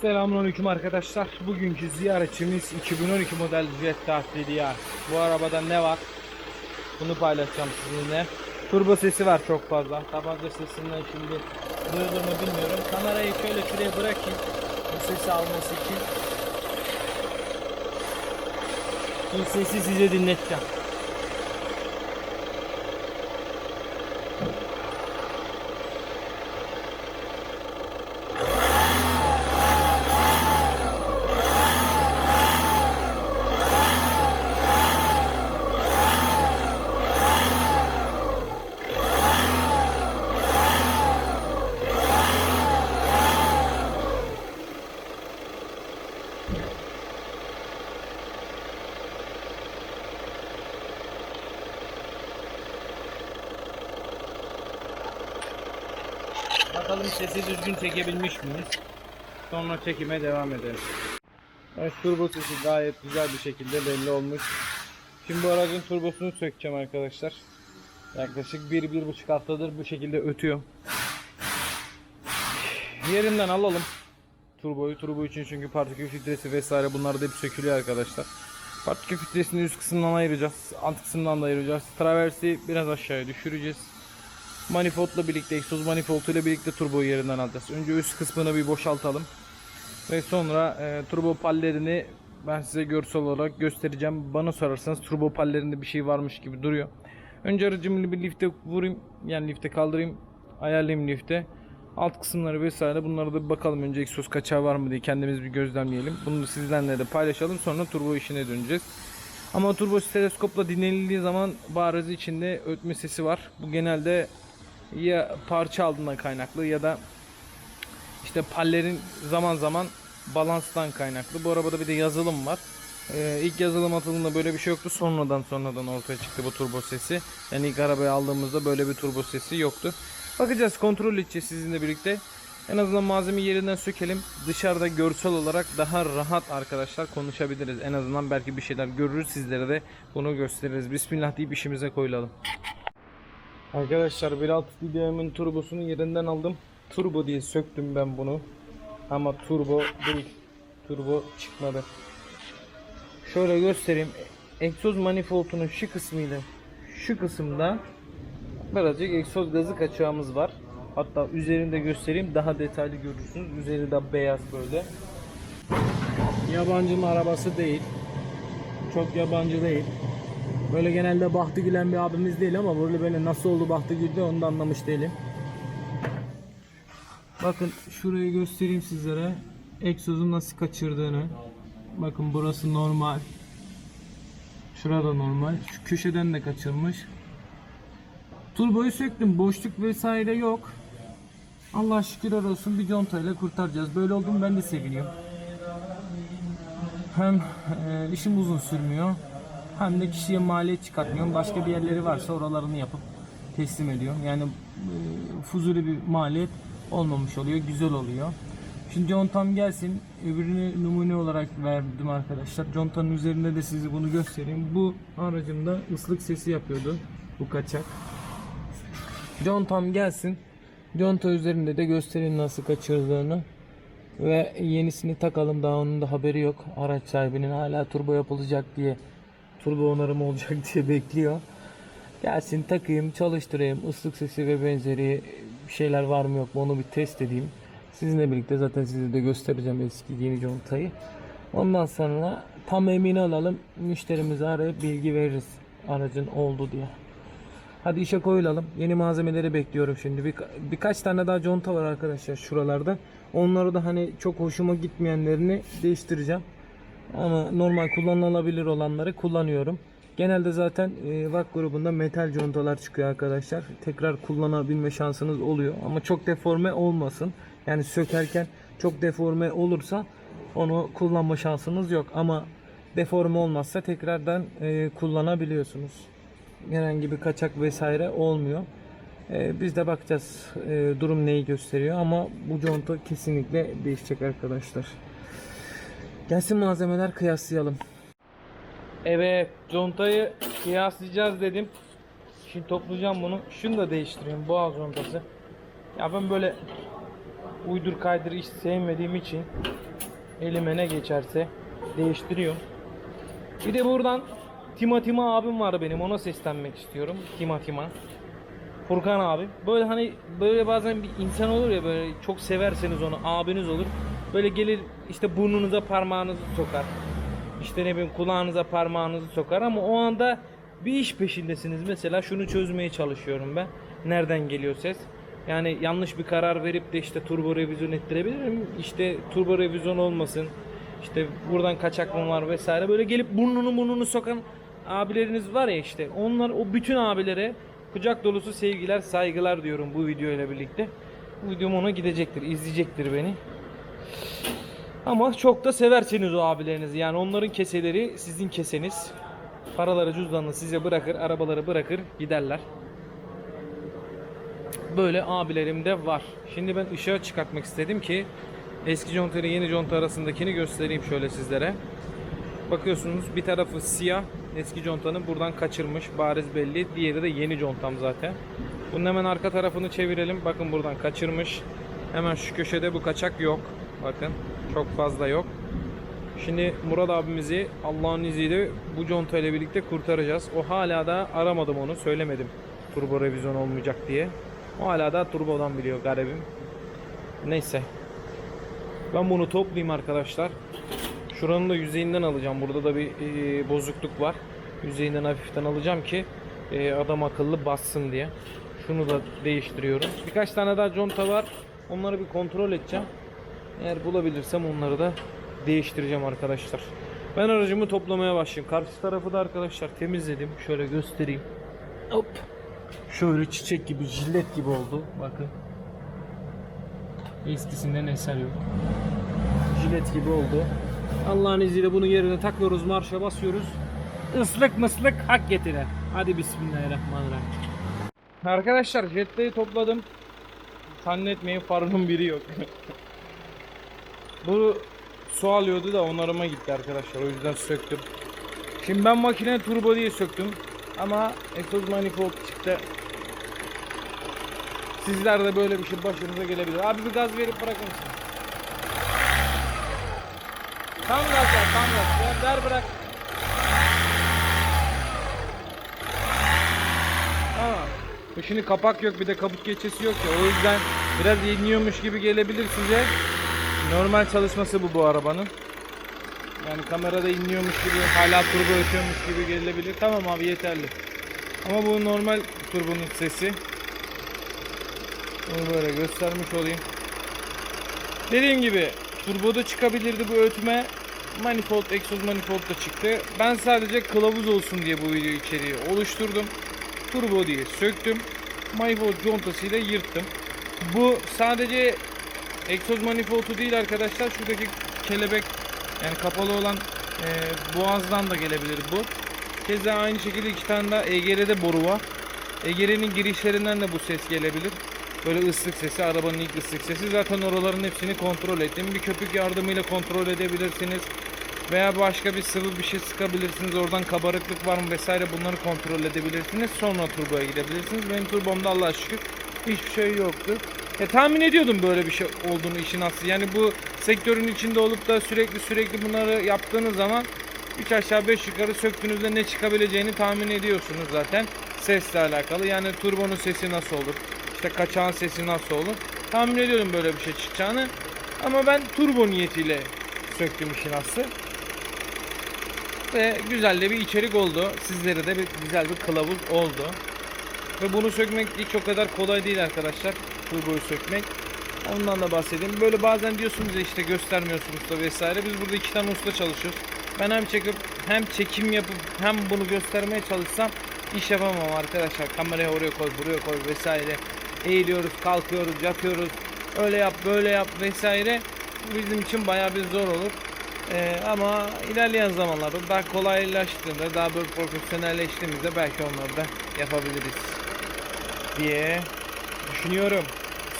Selamünaleyküm arkadaşlar. Bugünkü ziyaretçimiz 2012 model Jetta ya. Bu arabada ne var? Bunu paylaşacağım sizinle. Turbo sesi var çok fazla. Tabanca sesinden şimdi duyulur mu bilmiyorum. Kamerayı şöyle şuraya bırakayım. Bu sesi alması için. Bu sesi size dinleteceğim. Bakalım sesi düzgün çekebilmiş miyiz? Sonra çekime devam edelim. Evet, turbo sesi gayet güzel bir şekilde belli olmuş. Şimdi bu aracın turbosunu sökeceğim arkadaşlar. Yaklaşık 1-1,5 haftadır bu şekilde ötüyor. Yerinden alalım. Turboyu, turbo için çünkü partikül filtresi vesaire bunlar da hep sökülüyor arkadaşlar. Partikül filtresini üst kısımdan ayıracağız. Alt kısımdan da ayıracağız. Traversi biraz aşağıya düşüreceğiz. Manifoldla birlikte, egzoz manifolduyla birlikte turboyu yerinden alacağız. Önce üst kısmını bir boşaltalım. Ve sonra e, turbo pallerini ben size görsel olarak göstereceğim. Bana sorarsanız turbo pallerinde bir şey varmış gibi duruyor. Önce aracımı bir lifte vurayım. Yani lifte kaldırayım. Ayarlayayım lifte. Alt kısımları vesaire bunlara da bir bakalım. Önce egzoz kaçağı var mı diye kendimiz bir gözlemleyelim. Bunu da sizlerle de paylaşalım. Sonra turbo işine döneceğiz. Ama turbo teleskopla dinlenildiği zaman bariz içinde ötme sesi var. Bu genelde ya parça aldığından kaynaklı ya da işte pallerin zaman zaman balanstan kaynaklı. Bu arabada bir de yazılım var. Ee, ilk yazılım atıldığında böyle bir şey yoktu. Sonradan sonradan ortaya çıktı bu turbo sesi. Yani ilk arabayı aldığımızda böyle bir turbo sesi yoktu. Bakacağız kontrol edeceğiz sizinle birlikte. En azından malzemeyi yerinden sökelim. Dışarıda görsel olarak daha rahat arkadaşlar konuşabiliriz. En azından belki bir şeyler görürüz sizlere de bunu gösteririz. Bismillah deyip işimize koyulalım. Arkadaşlar 1.6 DDM'in turbosunu yerinden aldım. Turbo diye söktüm ben bunu. Ama turbo değil. Turbo çıkmadı. Şöyle göstereyim. Egzoz manifoldunun şu kısmıyla şu kısımda birazcık egzoz gazı kaçağımız var. Hatta üzerinde göstereyim daha detaylı görürsünüz. Üzeri de beyaz böyle. Yabancının arabası değil. Çok yabancı değil. Böyle genelde bahtı gülen bir abimiz değil ama böyle böyle nasıl oldu bahtı güldü onu da anlamış değilim. Bakın şurayı göstereyim sizlere. Egzozun nasıl kaçırdığını. Bakın burası normal. Şurada normal. Şu köşeden de kaçırmış. Turboyu söktüm. Boşluk vesaire yok. Allah şükürler olsun bir contayla kurtaracağız. Böyle olduğumu ben de seviniyorum. Hem e, işim uzun sürmüyor. Hem de kişiye maliyet çıkartmıyorum. Başka bir yerleri varsa oralarını yapıp teslim ediyorum. Yani e, fuzuli bir maliyet olmamış oluyor. Güzel oluyor. Şimdi contam gelsin. Öbürünü numune olarak verdim arkadaşlar. Contanın üzerinde de size bunu göstereyim. Bu aracımda ıslık sesi yapıyordu. Bu kaçak. Contam gelsin. Conta üzerinde de göstereyim nasıl kaçırdığını. Ve yenisini takalım daha onun da haberi yok. Araç sahibinin hala turbo yapılacak diye turbo onarımı olacak diye bekliyor. Gelsin takayım çalıştırayım ıslık sesi ve benzeri şeyler var mı yok mu onu bir test edeyim. Sizinle birlikte zaten size de göstereceğim eski yeni contayı. Ondan sonra tam emin alalım müşterimize arayıp bilgi veririz aracın oldu diye. Hadi işe koyulalım. Yeni malzemeleri bekliyorum şimdi. Bir, birkaç tane daha conta var arkadaşlar şuralarda. Onları da hani çok hoşuma gitmeyenlerini değiştireceğim. Ama normal kullanılabilir olanları kullanıyorum. Genelde zaten e, VAK grubunda metal contalar çıkıyor arkadaşlar. Tekrar kullanabilme şansınız oluyor. Ama çok deforme olmasın. Yani sökerken çok deforme olursa onu kullanma şansınız yok. Ama deforme olmazsa tekrardan e, kullanabiliyorsunuz. Herhangi bir kaçak vesaire olmuyor. E, biz de bakacağız durum neyi gösteriyor ama bu conta kesinlikle değişecek arkadaşlar. Gelsin malzemeler kıyaslayalım. Evet, contayı kıyaslayacağız dedim. Şimdi toplayacağım bunu. Şunu da değiştireyim. Boğaz contası. Ya ben böyle uydur kaydır hiç sevmediğim için elime ne geçerse değiştiriyorum. Bir de buradan Tima Tima abim var benim ona seslenmek istiyorum. Tima Tima. Furkan abi. Böyle hani böyle bazen bir insan olur ya böyle çok severseniz onu abiniz olur. Böyle gelir işte burnunuza parmağınızı sokar. İşte ne bileyim kulağınıza parmağınızı sokar ama o anda bir iş peşindesiniz. Mesela şunu çözmeye çalışıyorum ben. Nereden geliyor ses? Yani yanlış bir karar verip de işte turbo revizyon ettirebilirim. İşte turbo revizyon olmasın. İşte buradan kaçak mı var vesaire. Böyle gelip burnunu burnunu sokan abileriniz var ya işte. Onlar o bütün abilere kucak dolusu sevgiler, saygılar diyorum bu video ile birlikte. Bu videom ona gidecektir, izleyecektir beni. Ama çok da seversiniz o abilerinizi. Yani onların keseleri sizin keseniz. Paraları cüzdanını size bırakır, arabaları bırakır, giderler. Böyle abilerim de var. Şimdi ben ışığa çıkartmak istedim ki eski conta ile yeni conta arasındakini göstereyim şöyle sizlere. Bakıyorsunuz bir tarafı siyah eski contanın buradan kaçırmış bariz belli. Diğeri de yeni contam zaten. Bunun hemen arka tarafını çevirelim. Bakın buradan kaçırmış. Hemen şu köşede bu kaçak yok. Bakın çok fazla yok. Şimdi Murat abimizi Allah'ın izniyle bu conta birlikte kurtaracağız. O hala da aramadım onu söylemedim. Turbo revizyon olmayacak diye. O hala da turbodan biliyor garibim. Neyse. Ben bunu toplayayım arkadaşlar. Şuranın da yüzeyinden alacağım. Burada da bir e, bozukluk var. Yüzeyinden hafiften alacağım ki e, adam akıllı bassın diye. Şunu da değiştiriyorum. Birkaç tane daha conta var. Onları bir kontrol edeceğim. Eğer bulabilirsem onları da değiştireceğim arkadaşlar. Ben aracımı toplamaya başlayayım. Karşı tarafı da arkadaşlar temizledim. Şöyle göstereyim. Hop. Şöyle çiçek gibi, jillet gibi oldu. Bakın. Eskisinden eser yok. Jilet gibi oldu. Allah'ın izniyle bunu yerine takıyoruz, marşa basıyoruz. Islık mıslık hak getire. Hadi bismillahirrahmanirrahim. Arkadaşlar jetleri topladım. Zannetmeyin farının biri yok. Bu su alıyordu da onarıma gitti arkadaşlar. O yüzden söktüm. Şimdi ben makine turbo diye söktüm. Ama egzoz manifold çıktı. Sizler de böyle bir şey başınıza gelebilir. Abi bir gaz verip bırakır mısın? Tam gaz ver, tam gaz. Ver, ver bırak. Tamam. Bu Şimdi kapak yok bir de kaput geçesi yok ya. O yüzden biraz iniyormuş gibi gelebilir size. Normal çalışması bu bu arabanın. Yani kamerada inliyormuş gibi hala turbo ötüyormuş gibi gelebilir. Tamam abi yeterli. Ama bu normal turbonun sesi. Bunu böyle göstermiş olayım. Dediğim gibi turboda çıkabilirdi bu ötme. Manifold, egzoz manifold da çıktı. Ben sadece kılavuz olsun diye bu video içeriği oluşturdum. Turbo diye söktüm. Manifold contasıyla yırttım. Bu sadece egzoz manifoldu değil arkadaşlar. Şuradaki kelebek yani kapalı olan e, boğazdan da gelebilir bu. Keza aynı şekilde iki tane daha EGR'de boru var. EGR'nin girişlerinden de bu ses gelebilir. Böyle ıslık sesi, arabanın ilk ıslık sesi. Zaten oraların hepsini kontrol ettim. Bir köpük yardımıyla kontrol edebilirsiniz. Veya başka bir sıvı bir şey sıkabilirsiniz. Oradan kabarıklık var mı vesaire bunları kontrol edebilirsiniz. Sonra turboya gidebilirsiniz. Benim turbomda Allah'a şükür hiçbir şey yoktu. Ya tahmin ediyordum böyle bir şey olduğunu işin aslı. Yani bu sektörün içinde olup da sürekli sürekli bunları yaptığınız zaman 3 aşağı 5 yukarı söktüğünüzde ne çıkabileceğini tahmin ediyorsunuz zaten. Sesle alakalı. Yani turbonun sesi nasıl olur? İşte kaçağın sesi nasıl olur? Tahmin ediyordum böyle bir şey çıkacağını. Ama ben turbo niyetiyle söktüm işin aslı. Ve güzel de bir içerik oldu. Sizlere de bir güzel bir kılavuz oldu. Ve bunu sökmek hiç o kadar kolay değil arkadaşlar. Turboyu sökmek. Ondan da bahsedeyim. Böyle bazen diyorsunuz ya işte göstermiyorsunuz da vesaire. Biz burada iki tane usta çalışıyoruz. Ben hem çekip hem çekim yapıp hem bunu göstermeye çalışsam iş yapamam arkadaşlar. Kamerayı oraya koy, buraya koy vesaire. Eğiliyoruz, kalkıyoruz, yatıyoruz. Öyle yap, böyle yap vesaire. Bizim için bayağı bir zor olur. Ee, ama ilerleyen zamanlarda daha kolaylaştığında, daha böyle profesyonelleştiğimizde belki onları da yapabiliriz diye düşünüyorum.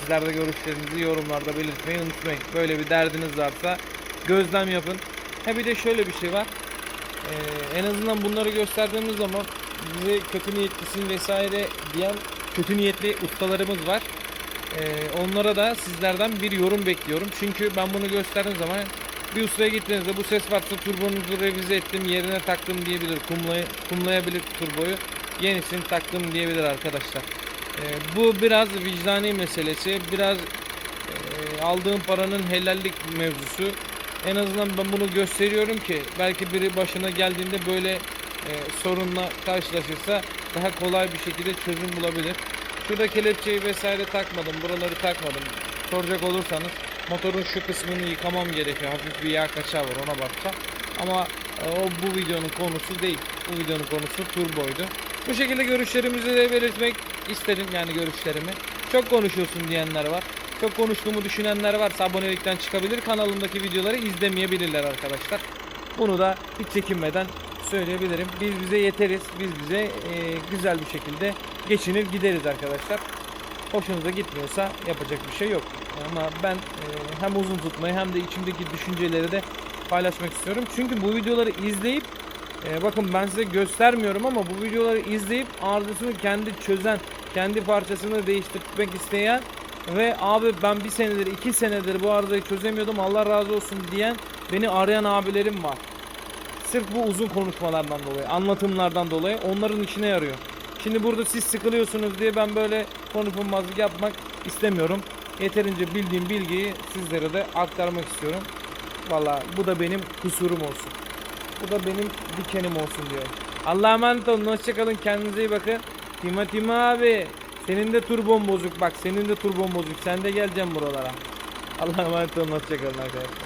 Sizler de görüşlerinizi yorumlarda belirtmeyi unutmayın. Böyle bir derdiniz varsa gözlem yapın. Ha bir de şöyle bir şey var. Ee, en azından bunları gösterdiğimiz zaman bize kötü niyetlisin vesaire diyen kötü niyetli ustalarımız var. Ee, onlara da sizlerden bir yorum bekliyorum. Çünkü ben bunu gösterdiğim zaman bir ustaya gittiğinizde bu ses varsa turbonuzu revize ettim yerine taktım diyebilir. Kumlay kumlayabilir turboyu. Yenisini taktım diyebilir arkadaşlar. Ee, bu biraz vicdani meselesi. Biraz e, aldığım paranın helallik mevzusu. En azından ben bunu gösteriyorum ki belki biri başına geldiğinde böyle e, sorunla karşılaşırsa daha kolay bir şekilde çözüm bulabilir. Şurada kelepçeyi vesaire takmadım, buraları takmadım. Soracak olursanız motorun şu kısmını yıkamam gerekiyor. Hafif bir yağ kaçağı var ona bakacağım. Ama e, o bu videonun konusu değil. Bu videonun konusu turboydu. Bu şekilde görüşlerimizi de belirtmek istedim yani görüşlerimi. Çok konuşuyorsun diyenler var. Çok konuştuğumu düşünenler varsa abonelikten çıkabilir. Kanalımdaki videoları izlemeyebilirler arkadaşlar. Bunu da hiç çekinmeden söyleyebilirim. Biz bize yeteriz. Biz bize e, güzel bir şekilde geçinir gideriz arkadaşlar. Hoşunuza gitmiyorsa yapacak bir şey yok. Ama ben e, hem uzun tutmayı hem de içimdeki düşünceleri de paylaşmak istiyorum. Çünkü bu videoları izleyip e, bakın ben size göstermiyorum ama bu videoları izleyip arızasını kendi çözen, kendi parçasını değiştirmek isteyen ve abi ben bir senedir iki senedir bu arızayı çözemiyordum Allah razı olsun diyen beni arayan abilerim var. Sırf bu uzun konuşmalardan dolayı, anlatımlardan dolayı onların işine yarıyor. Şimdi burada siz sıkılıyorsunuz diye ben böyle konuşulmazlık yapmak istemiyorum. Yeterince bildiğim bilgiyi sizlere de aktarmak istiyorum. Valla bu da benim kusurum olsun. Bu da benim dikenim olsun diyorum. Allah'a emanet olun. Hoşçakalın. Kendinize iyi bakın. Tima Tima abi. Senin de turbon bozuk. Bak senin de turbon bozuk. Sen de geleceğim buralara. Allah'a emanet olun. Hoşçakalın arkadaşlar.